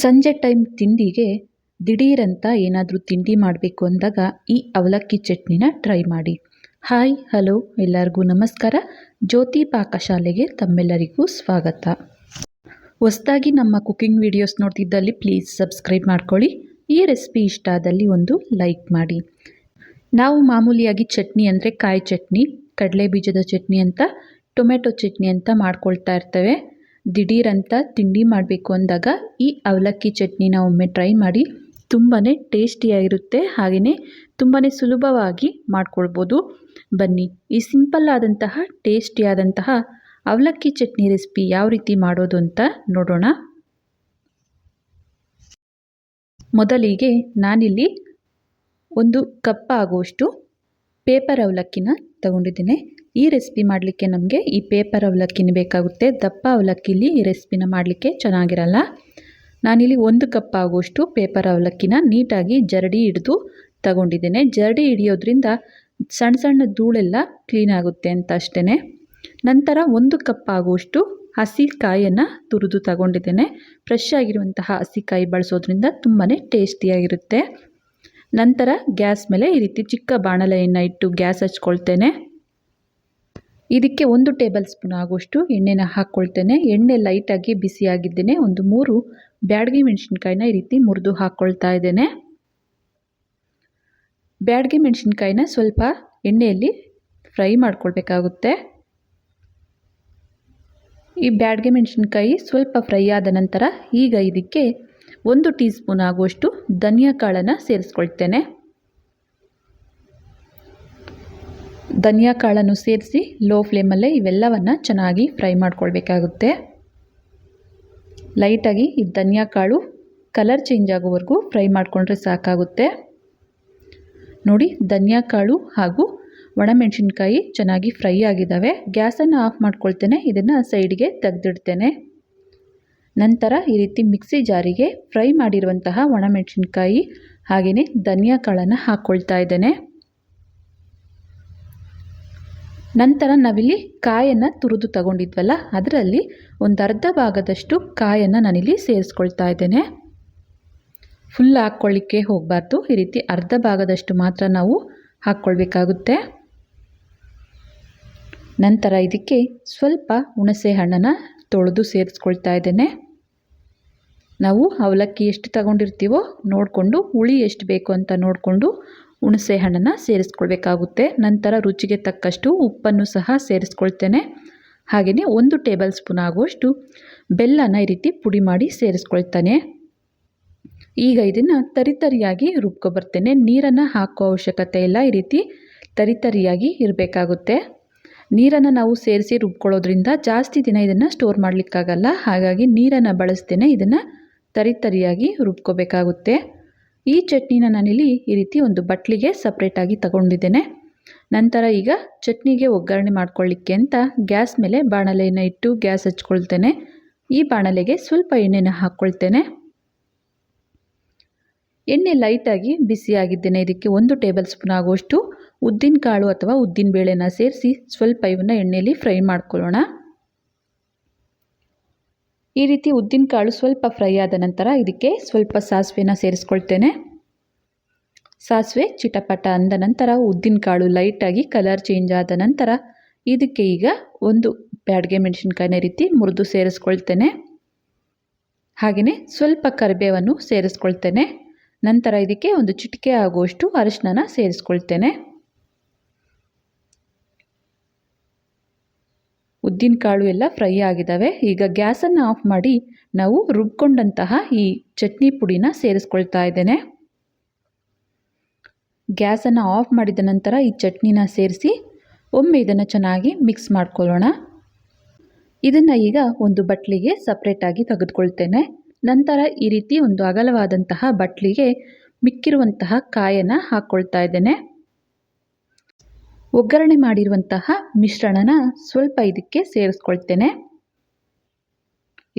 ಸಂಜೆ ಟೈಮ್ ತಿಂಡಿಗೆ ದಿಢೀರಂತ ಏನಾದರೂ ತಿಂಡಿ ಮಾಡಬೇಕು ಅಂದಾಗ ಈ ಅವಲಕ್ಕಿ ಚಟ್ನಿನ ಟ್ರೈ ಮಾಡಿ. ಹಾಯ್ ಹಲೋ ಎಲ್ಲರಿಗೂ ನಮಸ್ಕಾರ. ಜ್ಯೋತಿ ಪಾಕಶಾಲೆಗೆ ತಮ್ಮೆಲ್ಲರಿಗೂ ಸ್ವಾಗತ. ಹೊಸದಾಗಿ ನಮ್ಮ ಕುಕಿಂಗ್ ವಿಡಿಯೋಸ್ ನೋಡ್ತಿದ್ದಲ್ಲಿ ಪ್ಲೀಸ್ ಸಬ್ಸ್ಕ್ರೈಬ್ ಮಾಡ್ಕೊಳ್ಳಿ. ಈ ರೆಸಿಪಿ ಇಷ್ಟ ಆದಲ್ಲಿ ಒಂದು ಲೈಕ್ ಮಾಡಿ. ನಾವು ಮಾಮೂಲಿಯಾಗಿ ಚಟ್ನಿ ಅಂದರೆ ಕಾಯಿ ಚಟ್ನಿ, ಕಡಲೆ ಬೀಜದ ಚಟ್ನಿ ಅಂತ, ಟೊಮೆಟೊ ಚಟ್ನಿ ಅಂತ ಮಾಡ್ಕೊಳ್ತಾ ಇರ್ತೇವೆ. ದಿಢೀರಂತ ತಿಂಡಿ ಮಾಡಬೇಕು ಅಂದಾಗ ಈ ಅವಲಕ್ಕಿ ಚಟ್ನಿನ ಒಮ್ಮೆ ಟ್ರೈ ಮಾಡಿ ತುಂಬಾ ಟೇಸ್ಟಿಯಾಗಿರುತ್ತೆ. ಹಾಗೆಯೇ ತುಂಬಾ ಸುಲಭವಾಗಿ ಮಾಡ್ಕೊಳ್ಬೋದು. ಬನ್ನಿ, ಈ ಸಿಂಪಲ್ ಆದಂತಹ ಟೇಸ್ಟಿಯಾದಂತಹ ಅವಲಕ್ಕಿ ಚಟ್ನಿ ರೆಸಿಪಿ ಯಾವ ರೀತಿ ಮಾಡೋದು ಅಂತ ನೋಡೋಣ. ಮೊದಲಿಗೆ ನಾನಿಲ್ಲಿ ಒಂದು ಕಪ್ ಆಗುವಷ್ಟು ಪೇಪರ್ ಅವಲಕ್ಕಿನ ತಗೊಂಡಿದ್ದೇನೆ. ಈ ರೆಸಿಪಿ ಮಾಡಲಿಕ್ಕೆ ನಮಗೆ ಈ ಪೇಪರ್ ಅವಲಕ್ಕಿನ ಬೇಕಾಗುತ್ತೆ. ದಪ್ಪ ಅವಲಕ್ಕಿಲಿ ಈ ರೆಸಿಪಿನ ಮಾಡಲಿಕ್ಕೆ ಚೆನ್ನಾಗಿರಲ್ಲ. ನಾನಿಲ್ಲಿ ಒಂದು ಕಪ್ ಆಗುವಷ್ಟು ಪೇಪರ್ ಅವಲಕ್ಕಿನ ನೀಟಾಗಿ ಜರಡಿ ಹಿಡಿದು ತಗೊಂಡಿದ್ದೇನೆ. ಜರಡಿ ಹಿಡಿಯೋದ್ರಿಂದ ಸಣ್ಣ ಸಣ್ಣ ಧೂಳೆಲ್ಲ ಕ್ಲೀನ್ ಆಗುತ್ತೆ ಅಂತ ಅಷ್ಟೇ ನಂತರ ಒಂದು ಕಪ್ ಆಗುವಷ್ಟು ಹಸಿ ಕಾಯನ್ನು ತುರಿದು ತಗೊಂಡಿದ್ದೇನೆ. ಫ್ರೆಶ್ ಆಗಿರುವಂತಹ ಹಸಿ ಕಾಯಿ ಬಳಸೋದ್ರಿಂದ ತುಂಬಾ ಟೇಸ್ಟಿಯಾಗಿರುತ್ತೆ ನಂತರ ಗ್ಯಾಸ್ ಮೇಲೆ ಈ ರೀತಿ ಚಿಕ್ಕ ಬಾಣಲೆಯನ್ನು ಇಟ್ಟು ಗ್ಯಾಸ್ ಹಚ್ಕೊಳ್ತೇನೆ. ಇದಕ್ಕೆ ಒಂದು ಟೇಬಲ್ ಸ್ಪೂನ್ ಆಗುವಷ್ಟು ಎಣ್ಣೆನ ಹಾಕ್ಕೊಳ್ತೇನೆ ಎಣ್ಣೆ ಲೈಟಾಗಿ ಬಿಸಿಯಾಗಿದ್ದೇನೆ. ಒಂದು ಮೂರು ಬ್ಯಾಡಗಿ ಮೆಣಸಿನ್ಕಾಯಿನ ಈ ರೀತಿ ಮುರಿದು ಹಾಕ್ಕೊಳ್ತಾ ಇದ್ದೇನೆ. ಬ್ಯಾಡಗಿ ಮೆಣಸಿನ್ಕಾಯಿನ ಸ್ವಲ್ಪ ಎಣ್ಣೆಯಲ್ಲಿ ಫ್ರೈ ಮಾಡ್ಕೊಳ್ಬೇಕಾಗುತ್ತೆ. ಈ ಬ್ಯಾಡ್ಗೆ ಮೆಣಸಿನ್ಕಾಯಿ ಸ್ವಲ್ಪ ಫ್ರೈ ಆದ ನಂತರ ಈಗ ಇದಕ್ಕೆ ಒಂದು ಟೀ ಸ್ಪೂನ್ ಆಗುವಷ್ಟು ಧನಿಯಾ ಕಾಳನ್ನು ಸೇರಿಸ್ಕೊಳ್ತೇನೆ. ಧನಿಯಾ ಕಾಳನ್ನು ಸೇರಿಸಿ ಲೋ ಫ್ಲೇಮಲ್ಲೇ ಇವೆಲ್ಲವನ್ನು ಚೆನ್ನಾಗಿ ಫ್ರೈ ಮಾಡ್ಕೊಳ್ಬೇಕಾಗುತ್ತೆ. ಲೈಟಾಗಿ ಈ ಧನಿಯಾ ಕಾಳು ಕಲರ್ ಚೇಂಜ್ ಆಗೋವರೆಗೂ ಫ್ರೈ ಮಾಡಿಕೊಂಡ್ರೆ ಸಾಕಾಗುತ್ತೆ. ನೋಡಿ ಧನಿಯಾ ಕಾಳು ಹಾಗೂ ಒಣಮೆಣಸಿನ್ಕಾಯಿ ಚೆನ್ನಾಗಿ ಫ್ರೈ ಆಗಿದ್ದಾವೆ ಗ್ಯಾಸನ್ನು ಆಫ್ ಮಾಡ್ಕೊಳ್ತೇನೆ, ಇದನ್ನು ಸೈಡ್ಗೆ ತೆಗೆದಿಡ್ತೇನೆ. ನಂತರ ಈ ರೀತಿ ಮಿಕ್ಸಿ ಜಾರಿಗೆ ಫ್ರೈ ಮಾಡಿರುವಂತಹ ಒಣಮೆಣಸಿನ್ಕಾಯಿ ಹಾಗೆಯೇ ಧನಿಯಾ ಕಾಳನ್ನು ಹಾಕ್ಕೊಳ್ತಾ ಇದ್ದೇನೆ. ನಂತರ ನಾವಿಲ್ಲಿ ಕಾಯನ್ನು ತುರಿದು ತಗೊಂಡಿದ್ವಲ್ಲ, ಅದರಲ್ಲಿ ಒಂದು ಅರ್ಧ ಭಾಗದಷ್ಟು ಕಾಯನ್ನು ನಾನಿಲ್ಲಿ ಸೇರಿಸ್ಕೊಳ್ತಾ ಇದ್ದೇನೆ. ಫುಲ್ ಹಾಕ್ಕೊಳ್ಳಿಕ್ಕೆ ಹೋಗಬಾರ್ದು. ಈ ರೀತಿ ಅರ್ಧ ಭಾಗದಷ್ಟು ಮಾತ್ರ ನಾವು ಹಾಕ್ಕೊಳ್ಬೇಕಾಗುತ್ತೆ. ನಂತರ ಇದಕ್ಕೆ ಸ್ವಲ್ಪ ಹುಣಸೆ ಹಣ್ಣನ್ನು ತೊಳೆದು ಸೇರಿಸ್ಕೊಳ್ತಾ ಇದ್ದೇನೆ. ನಾವು ಅವಲಕ್ಕಿ ಎಷ್ಟು ತಗೊಂಡಿರ್ತೀವೋ ನೋಡಿಕೊಂಡು, ಹುಳಿ ಎಷ್ಟು ಬೇಕು ಅಂತ ನೋಡಿಕೊಂಡು ಹುಣಸೆ ಹಣ್ಣನ್ನು ಸೇರಿಸ್ಕೊಳ್ಬೇಕಾಗುತ್ತೆ. ನಂತರ ರುಚಿಗೆ ತಕ್ಕಷ್ಟು ಉಪ್ಪನ್ನು ಸಹ ಸೇರಿಸ್ಕೊಳ್ತೇನೆ. ಹಾಗೆಯೇ ಒಂದು ಟೇಬಲ್ ಸ್ಪೂನ್ ಆಗುವಷ್ಟು ಬೆಲ್ಲನ ಈ ರೀತಿ ಪುಡಿ ಮಾಡಿ ಸೇರಿಸ್ಕೊಳ್ತಾನೆ. ಈಗ ಇದನ್ನು ತರಿತರಿಯಾಗಿ ರುಬ್ಕೊಬರ್ತೇನೆ. ನೀರನ್ನು ಹಾಕೋ ಅವಶ್ಯಕತೆ ಇಲ್ಲ. ಈ ರೀತಿ ತರಿತರಿಯಾಗಿ ಇರಬೇಕಾಗುತ್ತೆ. ನೀರನ್ನು ನಾವು ಸೇರಿಸಿ ರುಬ್ಕೊಳ್ಳೋದ್ರಿಂದ ಜಾಸ್ತಿ ದಿನ ಇದನ್ನು ಸ್ಟೋರ್ ಮಾಡಲಿಕ್ಕಾಗಲ್ಲ. ಹಾಗಾಗಿ ನೀರನ್ನು ಬಳಸ್ತೇನೆ. ಇದನ್ನು ತರಿತರಿಯಾಗಿ ರುಬ್ಕೋಬೇಕಾಗುತ್ತೆ. ಈ ಚಟ್ನಿನ ನಾನಿಲ್ಲಿ ಈ ರೀತಿ ಒಂದು ಬಟ್ಲಿಗೆ ಸಪ್ರೇಟಾಗಿ ತಗೊಂಡಿದ್ದೇನೆ. ನಂತರ ಈಗ ಚಟ್ನಿಗೆ ಒಗ್ಗರಣೆ ಮಾಡ್ಕೊಳ್ಳಿಕ್ಕೆ ಅಂತ ಗ್ಯಾಸ್ ಮೇಲೆ ಬಾಣಲೆಯನ್ನು ಇಟ್ಟು ಗ್ಯಾಸ್ ಹಚ್ಕೊಳ್ತೇನೆ. ಈ ಬಾಣಲೆಗೆ ಸ್ವಲ್ಪ ಎಣ್ಣೆನ ಹಾಕ್ಕೊಳ್ತೇನೆ. ಎಣ್ಣೆ ಲೈಟಾಗಿ ಬಿಸಿಯಾಗಿದ್ದೇನೆ ಇದಕ್ಕೆ ಒಂದು ಟೇಬಲ್ ಸ್ಪೂನ್ ಆಗುವಷ್ಟು ಉದ್ದಿನ ಕಾಳು ಅಥವಾ ಉದ್ದಿನ ಬೇಳೆನ ಸೇರಿಸಿ ಸ್ವಲ್ಪ ಇವನ್ನು ಎಣ್ಣೆಯಲ್ಲಿ ಫ್ರೈ ಮಾಡ್ಕೊಳ್ಳೋಣ. ಈ ರೀತಿ ಉದ್ದಿನ ಕಾಳು ಸ್ವಲ್ಪ ಫ್ರೈ ಆದ ನಂತರ ಇದಕ್ಕೆ ಸ್ವಲ್ಪ ಸಾಸಿವೆನ ಸೇರಿಸ್ಕೊಳ್ತೇನೆ. ಸಾಸಿವೆ ಚಿಟಪಟ ಅಂದ ನಂತರ ಉದ್ದಿನ ಕಾಳು ಲೈಟಾಗಿ ಕಲರ್ ಚೇಂಜ್ ಆದ ನಂತರ ಇದಕ್ಕೆ ಈಗ ಒಂದು ಬ್ಯಾಡ್ಗೆ ಮೆಣಸಿನ್ಕಾಯಿನ ರೀತಿ ಮುರಿದು ಸೇರಿಸ್ಕೊಳ್ತೇನೆ. ಹಾಗೆಯೇ ಸ್ವಲ್ಪ ಕರಿಬೇವನ್ನು ಸೇರಿಸ್ಕೊಳ್ತೇನೆ. ನಂತರ ಇದಕ್ಕೆ ಒಂದು ಚಿಟಿಕೆ ಆಗುವಷ್ಟು ಅರಿಶಿನ ಸೇರಿಸ್ಕೊಳ್ತೇನೆ. ಉದ್ದಿನ ಕಾಳು ಎಲ್ಲ ಫ್ರೈ ಆಗಿದ್ದಾವೆ ಈಗ ಗ್ಯಾಸನ್ನು ಆಫ್ ಮಾಡಿ ನಾವು ರುಬ್ಕೊಂಡಂತಹ ಈ ಚಟ್ನಿ ಪುಡಿನ ಸೇರಿಸ್ಕೊಳ್ತಾ ಇದ್ದೇನೆ. ಗ್ಯಾಸನ್ನು ಆಫ್ ಮಾಡಿದ ನಂತರ ಈ ಚಟ್ನಿನ ಸೇರಿಸಿ ಒಮ್ಮೆ ಇದನ್ನು ಚೆನ್ನಾಗಿ ಮಿಕ್ಸ್ ಮಾಡ್ಕೊಳ್ಳೋಣ. ಇದನ್ನು ಈಗ ಒಂದು ಬಟ್ಲಿಗೆ ಸಪ್ರೇಟಾಗಿ ತೆಗೆದುಕೊಳ್ತೇನೆ. ನಂತರ ಈ ರೀತಿ ಒಂದು ಅಗಲವಾದಂತಹ ಬಟ್ಲಿಗೆ ಮಿಕ್ಕಿರುವಂತಹ ಕಾಯನ್ನು ಹಾಕ್ಕೊಳ್ತಾ ಇದ್ದೇನೆ. ಒಗ್ಗರಣೆ ಮಾಡಿರುವಂತಹ ಮಿಶ್ರಣನ ಸ್ವಲ್ಪ ಇದಕ್ಕೆ ಸೇರಿಸ್ಕೊಳ್ತೇನೆ.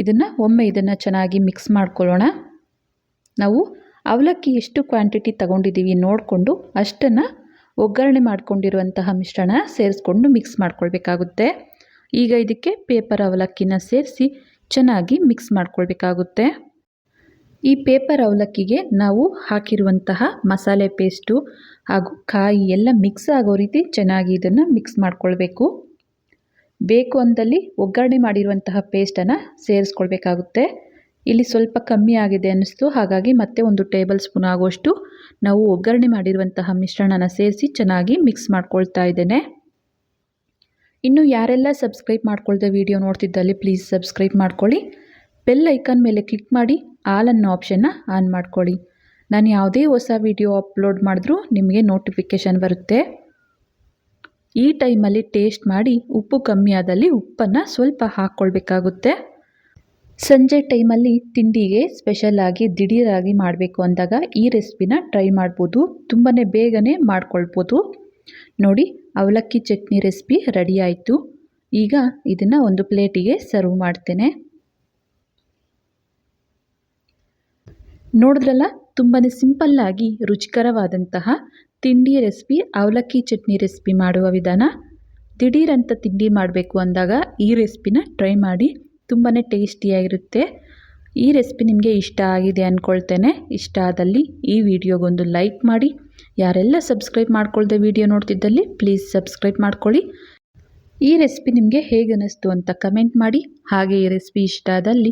ಇದನ್ನು ಒಮ್ಮೆ ಇದನ್ನು ಚೆನ್ನಾಗಿ ಮಿಕ್ಸ್ ಮಾಡ್ಕೊಳ್ಳೋಣ. ನಾವು ಅವಲಕ್ಕಿ ಎಷ್ಟು ಕ್ವಾಂಟಿಟಿ ತಗೊಂಡಿದ್ದೀವಿ ನೋಡಿಕೊಂಡು ಅಷ್ಟನ್ನು ಒಗ್ಗರಣೆ ಮಾಡಿಕೊಂಡಿರುವಂತಹ ಮಿಶ್ರಣ ಸೇರಿಸ್ಕೊಂಡು ಮಿಕ್ಸ್ ಮಾಡ್ಕೊಳ್ಬೇಕಾಗುತ್ತೆ. ಈಗ ಇದಕ್ಕೆ ಪೇಪರ್ ಅವಲಕ್ಕಿನ ಸೇರಿಸಿ ಚೆನ್ನಾಗಿ ಮಿಕ್ಸ್ ಮಾಡ್ಕೊಳ್ಬೇಕಾಗುತ್ತೆ. ಈ ಪೇಪರ್ ಅವಲಕ್ಕಿಗೆ ನಾವು ಹಾಕಿರುವಂತಹ ಮಸಾಲೆ ಪೇಸ್ಟು ಹಾಗೂ ಕಾಯಿ ಎಲ್ಲ ಮಿಕ್ಸ್ ಆಗೋ ರೀತಿ ಚೆನ್ನಾಗಿ ಇದನ್ನು ಮಿಕ್ಸ್ ಮಾಡ್ಕೊಳ್ಬೇಕು. ಬೇಕು ಅಂದಲ್ಲಿ ಒಗ್ಗರಣೆ ಮಾಡಿರುವಂತಹ ಪೇಸ್ಟನ್ನು ಸೇರಿಸ್ಕೊಳ್ಬೇಕಾಗುತ್ತೆ. ಇಲ್ಲಿ ಸ್ವಲ್ಪ ಕಮ್ಮಿ ಆಗಿದೆ ಅನ್ನಿಸ್ತು, ಹಾಗಾಗಿ ಮತ್ತೆ ಒಂದು ಟೇಬಲ್ ಸ್ಪೂನ್ ಆಗುವಷ್ಟು ನಾವು ಒಗ್ಗರಣೆ ಮಾಡಿರುವಂತಹ ಮಿಶ್ರಣನ ಸೇರಿಸಿ ಚೆನ್ನಾಗಿ ಮಿಕ್ಸ್ ಮಾಡ್ಕೊಳ್ತಾ ಇದ್ದೇನೆ. ಇನ್ನು ಯಾರೆಲ್ಲ ಸಬ್ಸ್ಕ್ರೈಬ್ ಮಾಡ್ಕೊಳ್ದೆ ವಿಡಿಯೋ ನೋಡ್ತಿದ್ದಲ್ಲಿ ಪ್ಲೀಸ್ ಸಬ್ಸ್ಕ್ರೈಬ್ ಮಾಡ್ಕೊಳ್ಳಿ. ಬೆಲ್ ಐಕಾನ್ ಮೇಲೆ ಕ್ಲಿಕ್ ಮಾಡಿ ಆಲ್ ಅನ್ನೋ ಆಪ್ಷನ್ನ ಆನ್ ಮಾಡ್ಕೊಳ್ಳಿ. ನಾನು ಯಾವುದೇ ಹೊಸ ವಿಡಿಯೋ ಅಪ್ಲೋಡ್ ಮಾಡಿದ್ರೂ ನಿಮಗೆ ನೋಟಿಫಿಕೇಷನ್ ಬರುತ್ತೆ. ಈ ಟೈಮಲ್ಲಿ ಟೇಸ್ಟ್ ಮಾಡಿ ಉಪ್ಪು ಕಮ್ಮಿ ಆದಲ್ಲಿ ಉಪ್ಪನ್ನು ಸ್ವಲ್ಪ ಹಾಕ್ಕೊಳ್ಬೇಕಾಗುತ್ತೆ. ಸಂಜೆ ಟೈಮಲ್ಲಿ ತಿಂಡಿಗೆ ಸ್ಪೆಷಲಾಗಿ ದಿಢೀರಾಗಿ ಮಾಡಬೇಕು ಅಂದಾಗ ಈ ರೆಸಿಪಿನ ಟ್ರೈ ಮಾಡ್ಬೋದು. ತುಂಬಾ ಬೇಗನೆ ಮಾಡ್ಕೊಳ್ಬೋದು. ನೋಡಿ, ಅವಲಕ್ಕಿ ಚಟ್ನಿ ರೆಸಿಪಿ ರೆಡಿ ಆಯಿತು. ಈಗ ಇದನ್ನು ಒಂದು ಪ್ಲೇಟಿಗೆ ಸರ್ವ್ ಮಾಡ್ತೇನೆ. ನೋಡಿದ್ರಲ್ಲ? ತುಂಬಾ ಸಿಂಪಲ್ಲಾಗಿ ರುಚಿಕರವಾದಂತಹ ತಿಂಡಿ ರೆಸಿಪಿ, ಅವಲಕ್ಕಿ ಚಟ್ನಿ ರೆಸಿಪಿ ಮಾಡುವ ವಿಧಾನ. ದಿಢೀರಂತ ತಿಂಡಿ ಮಾಡಬೇಕು ಅಂದಾಗ ಈ ರೆಸಿಪಿನ ಟ್ರೈ ಮಾಡಿ ತುಂಬಾ ಟೇಸ್ಟಿಯಾಗಿರುತ್ತೆ. ಈ ರೆಸಿಪಿ ನಿಮಗೆ ಇಷ್ಟ ಆಗಿದೆ ಅಂದ್ಕೊಳ್ತೇನೆ ಇಷ್ಟ ಆದಲ್ಲಿ ಈ ವಿಡಿಯೋಗೊಂದು ಲೈಕ್ ಮಾಡಿ. ಯಾರೆಲ್ಲ ಸಬ್ಸ್ಕ್ರೈಬ್ ಮಾಡ್ಕೊಳ್ದೆ ವಿಡಿಯೋ ನೋಡ್ತಿದ್ದಲ್ಲಿ, ಪ್ಲೀಸ್ ಸಬ್ಸ್ಕ್ರೈಬ್ ಮಾಡ್ಕೊಳ್ಳಿ. ಈ ರೆಸಿಪಿ ನಿಮಗೆ ಹೇಗೆ ಅನ್ನಿಸ್ತು ಅಂತ ಕಮೆಂಟ್ ಮಾಡಿ. ಹಾಗೆ ಈ ರೆಸಿಪಿ ಇಷ್ಟ ಆದಲ್ಲಿ